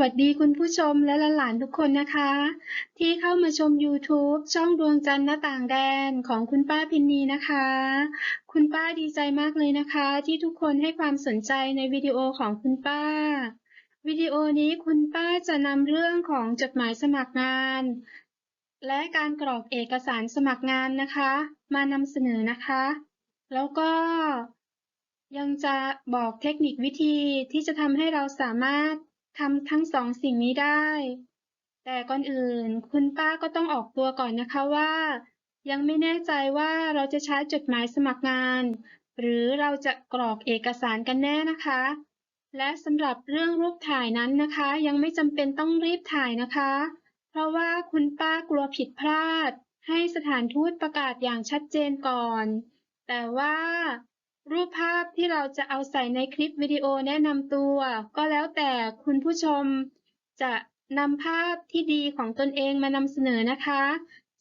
วัสดีคุณผู้ชมและหลานๆทุกคนนะคะ ที่เข้ามาชม YouTube ช่องดวงจันทร์หน้าต่างแดนของคุณป้าพินนีนะคะ คุณป้าดีใจมากเลยนะคะ ที่ทุกคนให้ความสนใจในวิดีโอของคุณป้า วิดีโอนี้คุณป้าจะนำเรื่องของจดหมายสมัครงาน และการกรอกเอกสารสมัครงานนะคะ มานำเสนอนะคะ แล้วก็ยังจะบอกเทคนิควิธีที่จะทำให้เราสามารถ ทำทั้งสองสิ่งนี้ได้ แต่ก่อนอื่นคุณป้าก็ต้องออกตัวก่อนนะคะว่า ยังไม่แน่ใจว่าเราจะใช้จดหมายสมัครงาน หรือเราจะกรอกเอกสารกันแน่นะคะ และสำหรับเรื่องรูปถ่ายนั้นนะคะ ยังไม่จำเป็นต้องรีบถ่ายนะคะ เพราะว่าคุณป้ากลัวผิดพลาด ให้สถานทูตประกาศอย่างชัดเจนก่อน แต่ว่า รูปภาพที่เราจะเอาใส่ในคลิปวิดีโอแนะนำตัว ก็แล้วแต่คุณผู้ชมจะนำภาพที่ดีของตนเองมานำเสนอนะคะ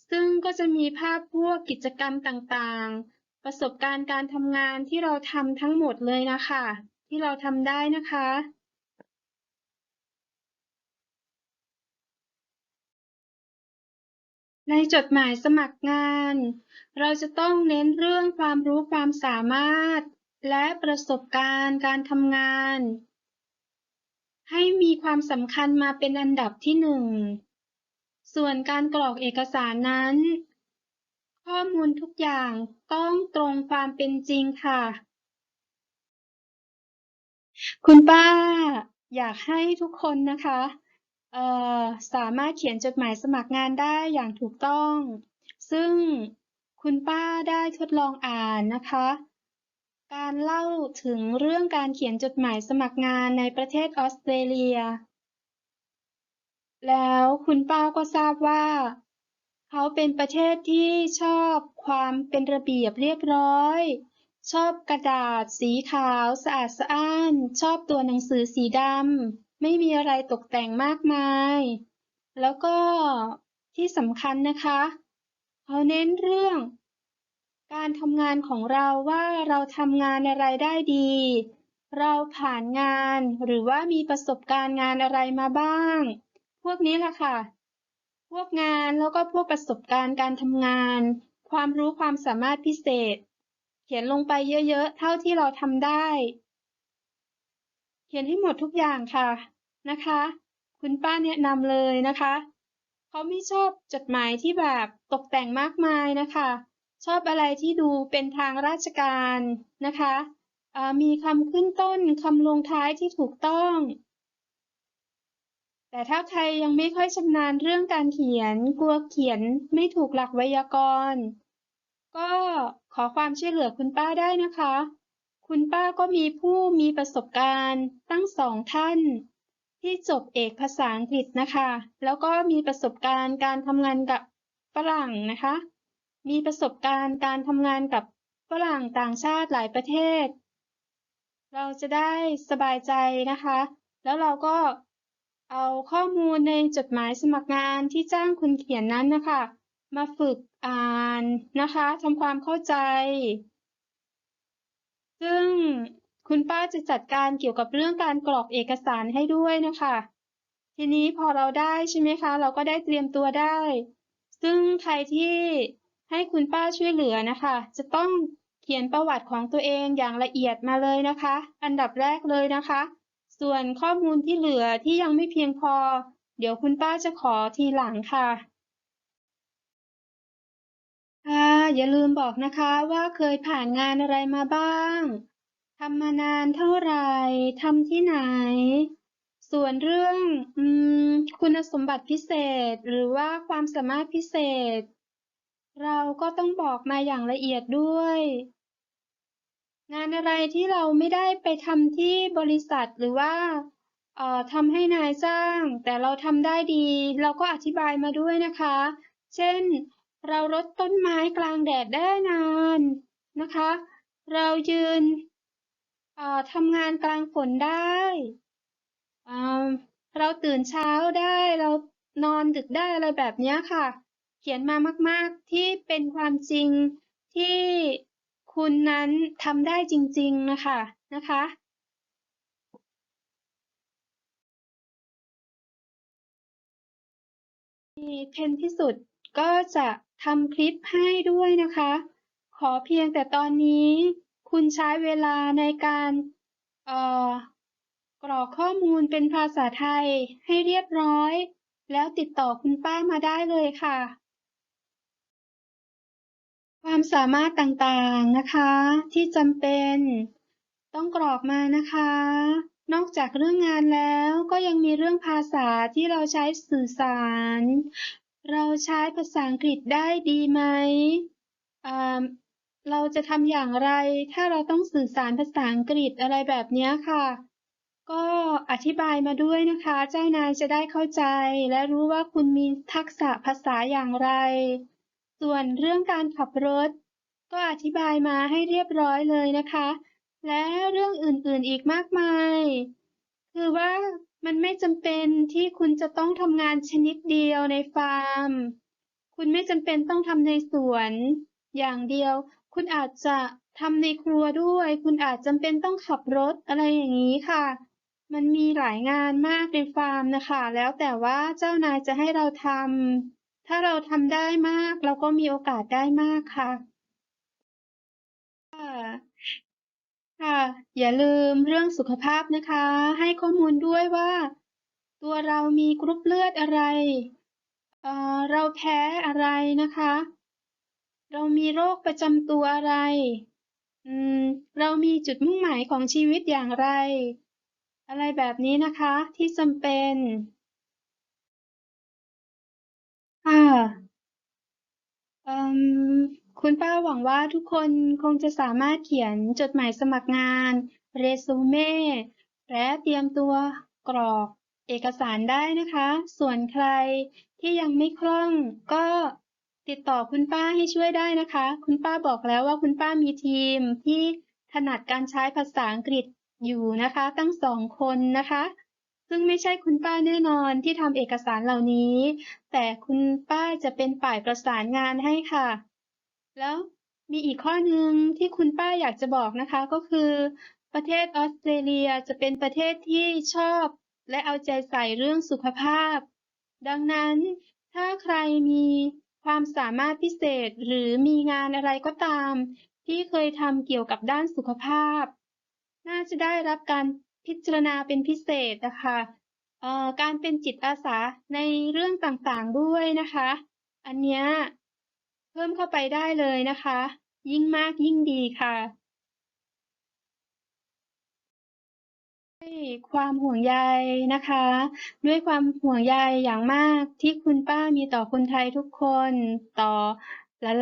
ซึ่งก็จะมีภาพพวกกิจกรรมต่างๆ ประสบการณ์การทำงานที่เราทำทั้งหมดเลยนะคะ ที่เราทำได้นะคะ ในจดหมายสมัครงาน เราจะต้องเน้นเรื่องความรู้ความสามารถ และประสบการณ์การทำงาน ให้มีความสำคัญมาเป็นอันดับที่หนึ่ง ส่วนการกรอกเอกสารนั้น ข้อมูลทุกอย่างต้องตรงความเป็นจริงค่ะ คุณป้าอยากให้ทุกคนนะคะ เอ่อสามารถเขียนจดหมายสมัครงานได้อย่างถูกต้อง ซึ่งคุณป้าได้ทดลองอ่านนะคะ การเล่าถึงเรื่องการเขียนจดหมายสมัครงานในประเทศออสเตรเลีย แล้วคุณป้าก็ทราบว่า เขาเป็นประเทศที่ชอบความเป็นระเบียบเรียบร้อย ชอบกระดาษสีขาวสะอาดสะอ้าน ชอบตัวหนังสือสีดำ ไม่มีอะไรตกแต่งมากมาย แล้วก็ที่สำคัญนะคะเขาเน้นเรื่อง การทำงานของเราว่าเราทำงานอะไรได้ดี เราผ่านงานหรือว่ามีประสบการณ์งานอะไรมาบ้าง พวกนี้แหละค่ะ พวกงานแล้วก็พวกประสบการณ์การทำงาน ความรู้ความสามารถพิเศษ เขียนลงไปเยอะๆ เท่าที่เราทำได้ เขียนให้หมดทุกอย่างค่ะนะคะ คุณป้าแนะนำเลยนะคะเขาไม่ชอบจดหมายที่แบบตกแต่งมากมายนะคะ ชอบอะไรที่ดูเป็นทางราชการนะคะมีคำขึ้นต้นคำลงท้ายที่ถูกต้อง แต่ถ้าใครยังไม่ค่อยชำนาญเรื่องการเขียน กลัวเขียนไม่ถูกหลักไวยากรณ์ ก็ขอความช่วยเหลือคุณป้าได้นะคะ คุณป้าก็มีผู้มีประสบการณ์ตั้งสองท่าน ที่จบเอกภาษาอังกฤษนะคะ แล้วก็มีประสบการณ์การทำงานกับฝรั่งนะคะ มีประสบการณ์การทำงานกับฝรั่งต่างชาติหลายประเทศ เราจะได้สบายใจนะคะ แล้วเราก็เอาข้อมูลในจดหมายสมัครงานที่จ้างคุณเขียนนั้นนะคะ มาฝึกอ่านนะคะทำความเข้าใจ ซึ่งคุณป้าจะจัดการเกี่ยวกับเรื่องการกรอกเอกสารให้ด้วยนะคะ ทีนี้พอเราได้ใช่ไหมคะ เราก็ได้เตรียมตัวได้ ซึ่งใครที่ให้คุณป้าช่วยเหลือนะคะ จะต้องเขียนประวัติของตัวเองอย่างละเอียดมาเลยนะคะ อันดับแรกเลยนะคะ ส่วนข้อมูลที่เหลือที่ยังไม่เพียงพอ เดี๋ยวคุณป้าจะขอทีหลังค่ะ ค่ะ อย่าลืมบอกนะคะว่าเคยผ่านงานอะไรมาบ้าง ทำมานานเท่าไหร่ ทำที่ไหน ส่วนเรื่องอมคุณสมบัติพิเศษ หรือว่าความสามารถพิเศษ เราก็ต้องบอกมาอย่างละเอียดด้วย งานอะไรที่เราไม่ได้ไปทำที่บริษัทหรือว่าเอ่อทำให้นายจ้าง แต่เราทำได้ดี เราก็อธิบายมาด้วยนะคะ เช่น เรารดต้นไม้กลางแดดได้นานนะคะ เรายืนทำงานกลางฝนได้เราตื่นเช้าได้ เรานอนดึกได้อะไรแบบนี้ค่ะ เขียนมามาก ๆ ที่เป็นความจริงที่คุณนั้นทำได้จริง ๆ นะคะนะคะเพนที่สุด ก็จะทำคลิปให้ด้วยนะคะ ขอเพียงแต่ตอนนี้คุณใช้เวลาในการกรอกข้อมูลเป็นภาษาไทยให้เรียบร้อย แล้วติดต่อคุณป้ามาได้เลยค่ะ ความสามารถต่างๆนะคะที่จำเป็น ต้องกรอกมานะคะ นอกจากเรื่องงานแล้วก็ยังมีเรื่องภาษาที่เราใช้สื่อสาร เราใช้ภาษาอังกฤษได้ดีไหมอ่าเราจะทำอย่างไร ถ้าเราต้องสื่อสารภาษาอังกฤษอะไรแบบนี้ค่ะ ก็อธิบายมาด้วยนะคะ เจ้านายจะได้เข้าใจ และรู้ว่าคุณมีทักษะภาษาอย่างไร ส่วนเรื่องการขับรถ ก็อธิบายมาให้เรียบร้อยเลยนะคะ และเรื่องอื่นๆอีกมากมาย คือว่า มันไม่จำเป็นที่คุณจะต้องทำงานชนิดเดียวในฟาร์ม คุณไม่จำเป็นต้องทำในสวน อย่างเดียว คุณอาจจะทำในครัวด้วย คุณอาจจำเป็นต้องขับรถอะไรอย่างนี้ค่ะ มันมีหลายงานมากในฟาร์มนะคะ แล้วแต่ว่าเจ้านายจะให้เราทำถ้าเราทำได้มากเราก็มีโอกาสได้มากค่ะ ค่ะ อย่าลืมเรื่องสุขภาพนะคะ ให้ข้อมูลด้วยว่า ตัวเรามีกรุ๊ปเลือดอะไรเอ่อเราแพ้อะไรนะคะ เรามีโรคประจำตัวอะไรอืมเรามีจุดมุ่งหมายของชีวิตอย่างไร อะไรแบบนี้นะคะที่จำเป็นค่ะอ่ม คุณป้าหวังว่าทุกคนคงจะสามารถเขียนจดหมายสมัครงานเรซูเม่และเตรียมตัวกรอกเอกสารได้นะคะ ส่วนใครที่ยังไม่คล่องก็ติดต่อคุณป้าให้ช่วยได้นะคะ คุณป้าบอกแล้วว่าคุณป้ามีทีมที่ถนัดการใช้ภาษาอังกฤษอยู่นะคะ ตั้งสองคนนะคะ ซึ่งไม่ใช่คุณป้าแน่นอนที่ทำเอกสารเหล่านี้ แต่คุณป้าจะเป็นฝ่ายประสานงานให้ค่ะ แล้วมีอีกข้อหนึ่งที่คุณป้าอยากจะบอกนะคะก็คือ ประเทศออสเตรเลียจะเป็นประเทศที่ชอบและเอาใจใส่เรื่องสุขภาพ ดังนั้นถ้าใครมีความสามารถพิเศษหรือมีงานอะไรก็ตาม ที่เคยทำเกี่ยวกับด้านสุขภาพ น่าจะได้รับการพิจารณาเป็นพิเศษนะคะเอ่อการเป็นจิตอาสาในเรื่องต่างๆด้วยนะคะ อันเนี้ย พิ่มเข้าไปได้เลยนะคะ ยิ่งมากยิ่งดีค่ะด้วยความห่วงใยนะคะ ด้วยความห่วงใยอย่างมากที่คุณป้ามีต่อคนไทยทุกคนต่อ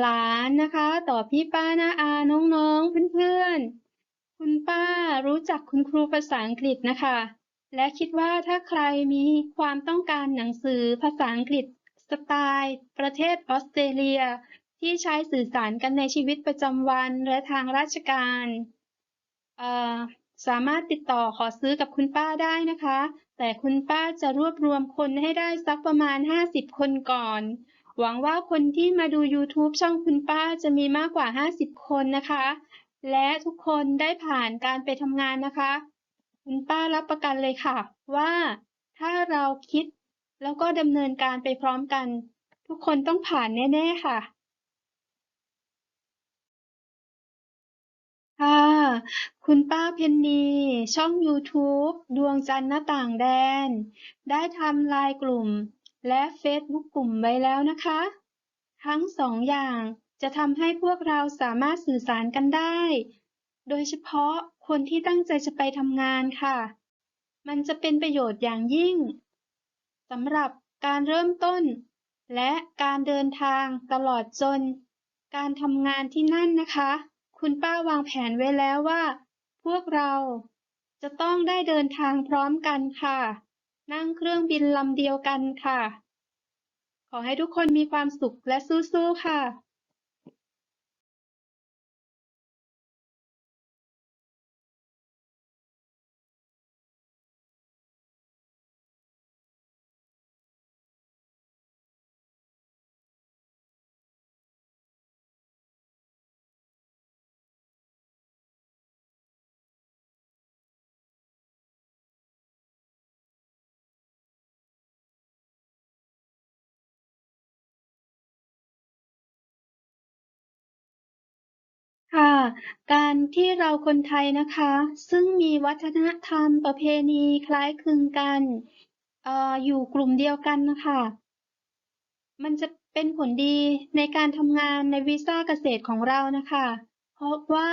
หลานๆนะคะ ต่อพี่ป้าน้าอาน้องๆเพื่อนๆ คุณป้ารู้จักคุณครูภาษาอังกฤษนะคะ และคิดว่าถ้าใครมีความต้องการหนังสือภาษาอังกฤษสไตล์ ประเทศออสเตรเลีย ที่ใช้สื่อสารกันในชีวิตประจำวันและทางราชการสามารถติดต่อขอซื้อกับคุณป้าได้นะคะ แต่คุณป้าจะรวบรวมคนให้ได้สักประมาณ 50 คนก่อน หวังว่าคนที่มาดู YouTube ช่องคุณป้าจะมีมากกว่า 50 คนนะคะ และทุกคนได้ผ่านการไปทำงานนะคะ คุณป้ารับประกันเลยค่ะ ว่าถ้าเราคิดแล้วก็ดำเนินการไปพร้อมกัน ทุกคนต้องผ่านแน่ ๆ ค่ะ ค่ะ คุณป้าเพนนี ช่อง YouTube ดวงจันทร์หน้าต่างแดน ได้ทำไลน์กลุ่ม และเฟซบุ๊กกลุ่มไว้แล้วนะคะ ทั้งสองอย่างจะทำให้พวกเราสามารถสื่อสารกันได้ โดยเฉพาะคนที่ตั้งใจจะไปทำงานค่ะ มันจะเป็นประโยชน์อย่างยิ่งสำหรับการเริ่มต้น และการเดินทางตลอดจน การทำงานที่นั่นนะคะ คุณป้าวางแผนไว้แล้วว่า พวกเราจะต้องได้เดินทางพร้อมกันค่ะ นั่งเครื่องบินลำเดียวกันค่ะ ขอให้ทุกคนมีความสุขและสู้ๆค่ะ การที่เราคนไทยนะคะ ซึ่งมีวัฒนธรรมประเพณีคล้ายคลึงกันออยู่กลุ่มเดียวกันนะคะ มันจะเป็นผลดีในการทำงานในวีซ่าเกษตรของเรานะคะ เพราะว่า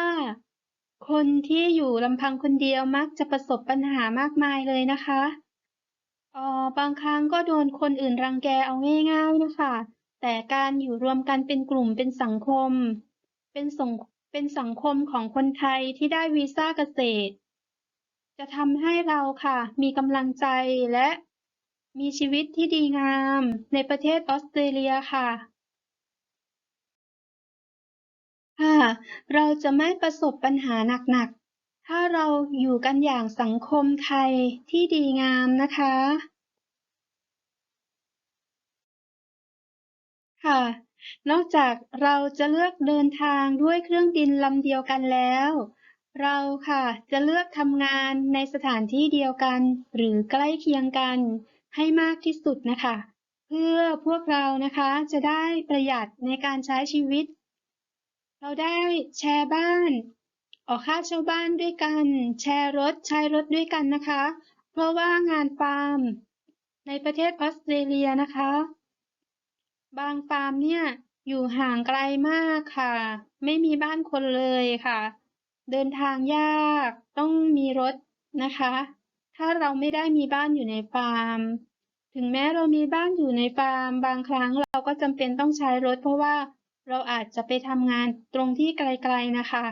คนที่อยู่ลำพังคนเดียวมักจะประสบปัญหามากมายเลยนะคะออบางครั้งก็โดนคนอื่นรังแกเอาง่าย ๆนะคะ แต่การอยู่รวมกันเป็นกลุ่มเป็นสังคม เป็นสง เป็นสังคมของคนไทยที่ได้วีซ่าเกษตร จะทำให้เราค่ะ มีกำลังใจและมีชีวิตที่ดีงามในประเทศออสเตรเลียค่ะค่ะเราจะไม่ประสบปัญหาหนักๆ ถ้าเราอยู่กันอย่างสังคมไทยที่ดีงามนะคะ ค่ะ นอกจากเราจะเลือกเดินทางด้วยเครื่องบินลำเดียวกันแล้ว เราค่ะ จะเลือกทำงานในสถานที่เดียวกัน หรือใกล้เคียงกันให้มากที่สุดนะคะ เพื่อพวกเรานะคะจะได้ประหยัดในการใช้ชีวิต เราได้แชร์บ้าน ออกค่าเช่าบ้านด้วยกัน แชร์รถใช้รถด้วยกันนะคะ เพราะว่างานฟาร์มในประเทศออสเตรเลียนะคะ บางฟาร์มเนี่ยอยู่ห่างไกลมากค่ะ ไม่มีบ้านคนเลยค่ะ เดินทางยากต้องมีรถนะคะ ถ้าเราไม่ได้มีบ้านอยู่ในฟาร์ม ถึงแม้เรามีบ้านอยู่ในฟาร์ม บางครั้งเราก็จำเป็นต้องใช้รถ เพราะว่าเราอาจจะไปทำงานตรงที่ไกลๆนะคะ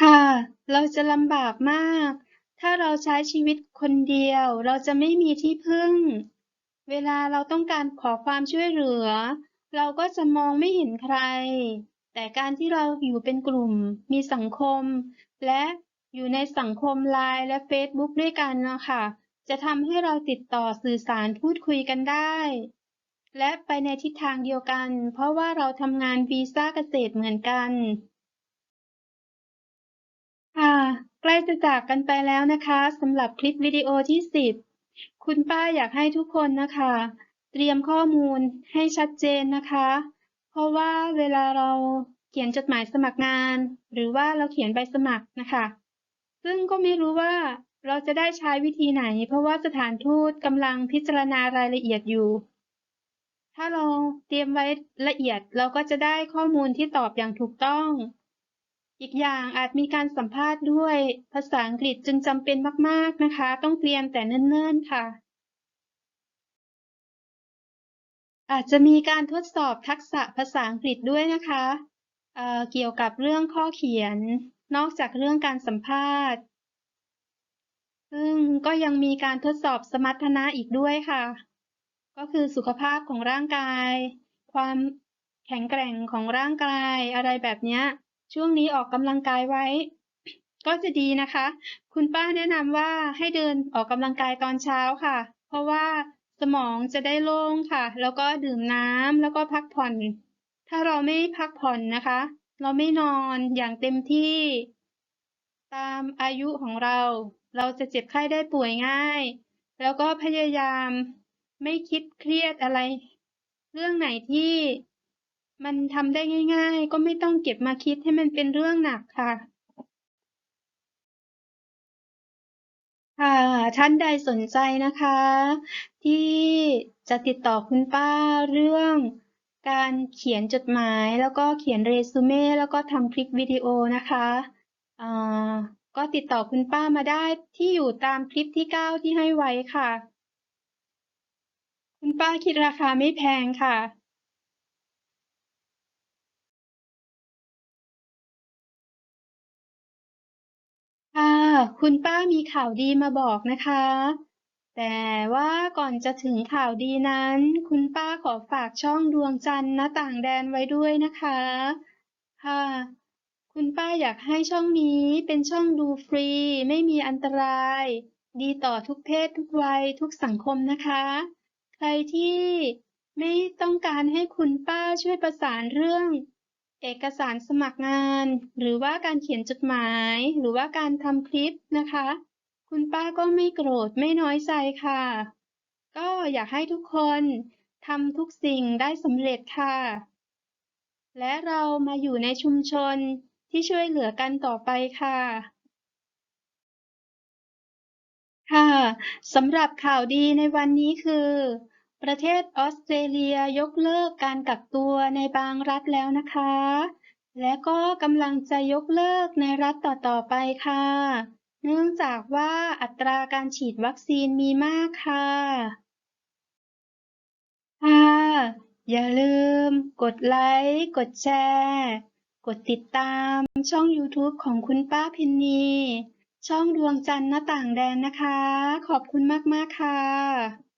ค่ะ เราจะลำบากมาก ถ้าเราใช้ชีวิตคนเดียว เราจะไม่มีที่พึ่ง เวลาเราต้องการขอความช่วยเหลือ เราก็จะมองไม่เห็นใคร แต่การที่เราอยู่เป็นกลุ่ม มีสังคม และอยู่ในสังคมไลน์และเฟซบุ๊กด้วยกันนะคะจะทำให้เราติดต่อสื่อสารพูดคุยกันได้ และไปในทิศทางเดียวกัน เพราะว่าเราทำงานวีซ่าเกษตรเหมือนกันค่ะใกล้จะจากกันไปแล้วนะคะสำหรับคลิปวิดีโอที่ 10 คุณป้าอยากให้ทุกคนนะคะ เตรียมข้อมูลให้ชัดเจนนะคะ เพราะว่าเวลาเราเขียนจดหมายสมัครงาน หรือว่าเราเขียนใบสมัครนะคะ ซึ่งก็ไม่รู้ว่าเราจะได้ใช้วิธีไหน เพราะว่าสถานทูตกำลังพิจารณารายละเอียดอยู่ ถ้าเราเตรียมไว้ละเอียดเราก็จะได้ข้อมูลที่ตอบอย่างถูกต้อง อีกอย่างอาจมีการสัมภาษณ์ด้วยภาษาอังกฤษจึงจำเป็นมาก ๆ นะคะ ต้องเตรียมแต่เนิ่น ๆ ค่ะ อาจจะมีการทดสอบทักษะภาษาอังกฤษด้วยนะคะเเกี่ยวกับเรื่องข้อเขียน นอกจากเรื่องการสัมภาษณ์ ซึ่งก็ยังมีการทดสอบสมรรถนะอีกด้วยค่ะ ก็คือสุขภาพของร่างกาย ความแข็งแกร่งของร่างกายอะไรแบบนี้ ช่วงนี้ออกกำลังกายไว้ ก็จะดีนะคะ คุณป้าแนะนำว่าให้เดินออกกำลังกายตอนเช้าค่ะ เพราะว่าสมองจะได้โล่งค่ะ แล้วก็ดื่มน้ำแล้วก็พักผ่อน ถ้าเราไม่พักผ่อนนะคะ เราไม่นอนอย่างเต็มที่ ตามอายุของเรา เราจะเจ็บไข้ได้ป่วยง่าย แล้วก็พยายามไม่คิดเครียดอะไร เรื่องไหนที่ มันทำได้ง่ายๆ ก็ไม่ต้องเก็บมาคิดให้มันเป็นเรื่องหนักค่ะ ค่ะ ท่านใดสนใจนะคะ ที่จะติดต่อคุณป้าเรื่องการเขียนจดหมายแล้วก็เขียนเรซูเม่แล้วก็ทำคลิปวิดีโอนะคะก็ติดต่อคุณป้ามาได้ที่อยู่ตามคลิปที่ 9 ที่ให้ไว้ค่ะ คุณป้าคิดราคาไม่แพงค่ะ ค่ะ คุณป้ามีข่าวดีมาบอกนะคะ แต่ว่าก่อนจะถึงข่าวดีนั้น คุณป้าขอฝากช่องดวงจันทร์หน้าต่างแดนไว้ด้วยนะคะ ค่ะ คุณป้าอยากให้ช่องนี้เป็นช่องดูฟรี ไม่มีอันตราย ดีต่อทุกเพศทุกวัยทุกสังคมนะคะ ใครที่ไม่ต้องการให้คุณป้าช่วยประสานเรื่อง เอกสารสมัครงาน หรือว่าการเขียนจดหมาย หรือว่าการทำคลิปนะคะ คุณป้าก็ไม่โกรธไม่น้อยใจค่ะ ก็อยากให้ทุกคนทำทุกสิ่งได้สำเร็จค่ะ และเรามาอยู่ในชุมชนที่ช่วยเหลือกันต่อไปค่ะค่ะสำหรับข่าวดีในวันนี้คือ ประเทศออสเตรเลียยกเลิกการกักตัวในบางรัฐแล้วนะคะ และก็กำลังจะยกเลิกในรัฐต่อๆไปค่ะ เนื่องจากว่าอัตราการฉีดวัคซีนมีมากค่ะค่ะอย่าลืม กดไลค์ กดแชร์ กดติดตามช่อง YouTube ของคุณป้าเพนนีช่องดวงจันทร์หน้าต่างแดนนะคะ ขอบคุณมาก ๆ ค่ะ